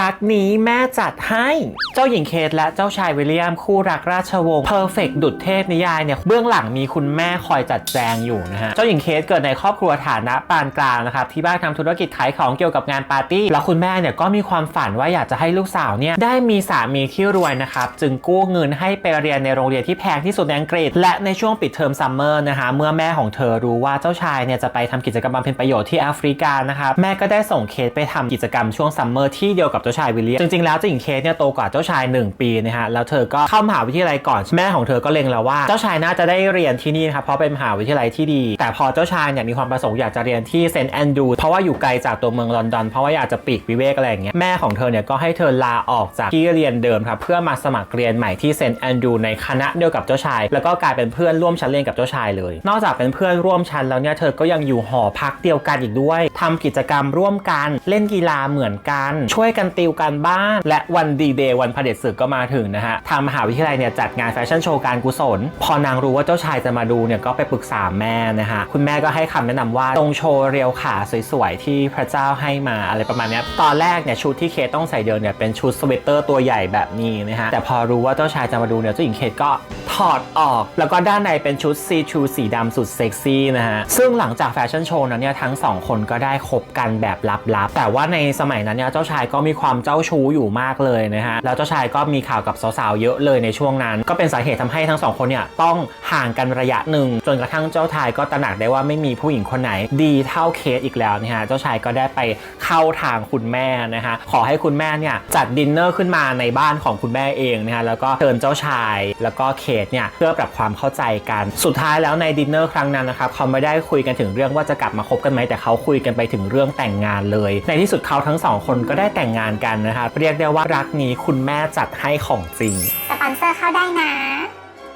รักนี้แม่จัดให้ เจ้าหญิงเคทและเจ้าชายวิลเลียมคู่รักราชวงศ์เพอร์เฟกดุดเทพนิยายเนี่ยเบื้องหลังมีคุณแม่คอยจัดแจงอยู่นะฮะ เจ้าหญิงเคทเกิดในครอบครัวฐานะปานกลางนะครับที่บ้านทำธุรกิจขายของเกี่ยวกับงานปาร์ตี้ แล้วคุณแม่เนี่ยก็มีความฝันว่าอยากจะให้ลูกสาวเนี่ยได้มีสามีที่รวยนะครับจึงกู้เงินให้ไปเรียนในโรงเรียนที่แพงที่สุดในอังกฤษ และในช่วงปิดเทอมซัมเมอร์นะคะเมื่อแม่ของเธอรู้ว่าเจ้าชายเนี่ยจะไปทำกิจกรรมบำเพ็ญประโยชน์ที่แอฟริกานะครับแม่ก็ได้ส่งเคทไปทำกิจกรรมช่วงซัมเมอร์ที่เดียวกับเจ้าชายวิลเลียมจริงๆแล้วเจ้าหญิงเคทเนี่ยโตกว่าเจ้าชาย 1 ปีนะฮะแล้วเธอก็เข้ามหาวิทยาลัยก่อนแม่ของเธอก็เล็งแล้วว่าเจ้าชายน่าจะได้เรียนที่นี่นะครับเพราะเป็นมหาวิทยาลัยที่ดี แต่พอเจ้าชายเนี่ยมีความประสงค์อยากจะเรียนที่เซนต์แอนดรูเพราะว่าอยู่ไกลจากตัวเมืองลอนดอนเพราะว่าอยากจะปีกวิเวกอะไรอย่างเงี้ยแม่ของเธอเนี่ยก็ให้เธอลาออกจากที่เรียนเดิมครับเพื่อมาสมัครเรียนใหม่ที่เซนต์แอนดรูในคณะเดียวกับเจ้าชาย แล้วก็กลายเป็นเพื่อนร่วมชั้นเรียนกับเจ้าชายเลย นอกจากเป็นเพื่อนร่วมชั้นแล้วเนี่ยเธอก็ยังอยู่หอพักเดียวกันอีกด้วยทำกิจกรรมร่วมกันเล่นกีฬาเหมือนกัน ช่วยกันติวกันบ้าน และวันดีเดย์วันพเด็จศึกก็มาถึงนะฮะทางมหาวิทยาลัยเนี่ยจัดงานแฟชั่นโชว์การกุศล พอนางรู้ว่าเจ้าชายจะมาดูเนี่ยก็ไปปรึกษาแม่นะฮะคุณแม่ก็ให้คำแนะนำว่าตรงโชว์เรียวขาสวยๆที่พระเจ้าให้มาอะไรประมาณนี้ตอนแรกเนี่ยชุดที่เคต้องใส่เดินเนี่ยเป็นชุดสเวตเตอร์ตัวใหญ่แบบนี้นะฮะแต่พอรู้ว่าเจ้าชายจะมาดูเนี่ยเจ้าหญิงเคทก็ถอดออก แล้วก็ด้านในเป็นชุดซีทูสีดำสุดเซ็กซี่นะฮะซึ่งหลังจากแฟชั่นโชว์นั้นเนี่ยทั้งสองคนก็ได้คบกันแบบลับๆแต่ว่าในสมัยนั้นเนี่ยเจ้าชายก็มีความเจ้าชู้อยู่มากเลยนะฮะแล้วเจ้าชายก็มีข่าวกับสาวๆเยอะเลยในช่วงนั้น ก็เป็นสาเหตุทำให้ทั้งสองคนเนี่ยต้องห่างกันระยะหนึ่ง จนกระทั่งเจ้าชายก็ตระหนักได้ว่าไม่มีผู้หญิงคนไหน ดีเท่าเคสอีกแล้วนะฮะเจ้าชายก็ได้ไปเข้าทางคุณแม่นะฮะขอให้คุณแม่เนี่ยจัดดินเนอร์ขึ้นมาในบ้านของคุณแม่เองนะฮะแล้วก็เชิญเจ้าชาย แล้วก็เคสเนี่ยเพื่อปรับความเข้าใจกันสุดท้ายแล้วในดินเนอร์ครั้งนั้นนะครับเขาไม่ได้คุยกันถึงเรื่องว่าจะกลับมาคบกันไหมแต่เขาคุยกันไปถึงเรื่องแต่งงานเลย ในที่สุดเขาทั้งสองคนก็ได้แต่งงานกันนะคะ เรียกได้ว่ารักนี้คุณแม่จัดให้ของจริง สปอนเซอร์เข้าได้นะ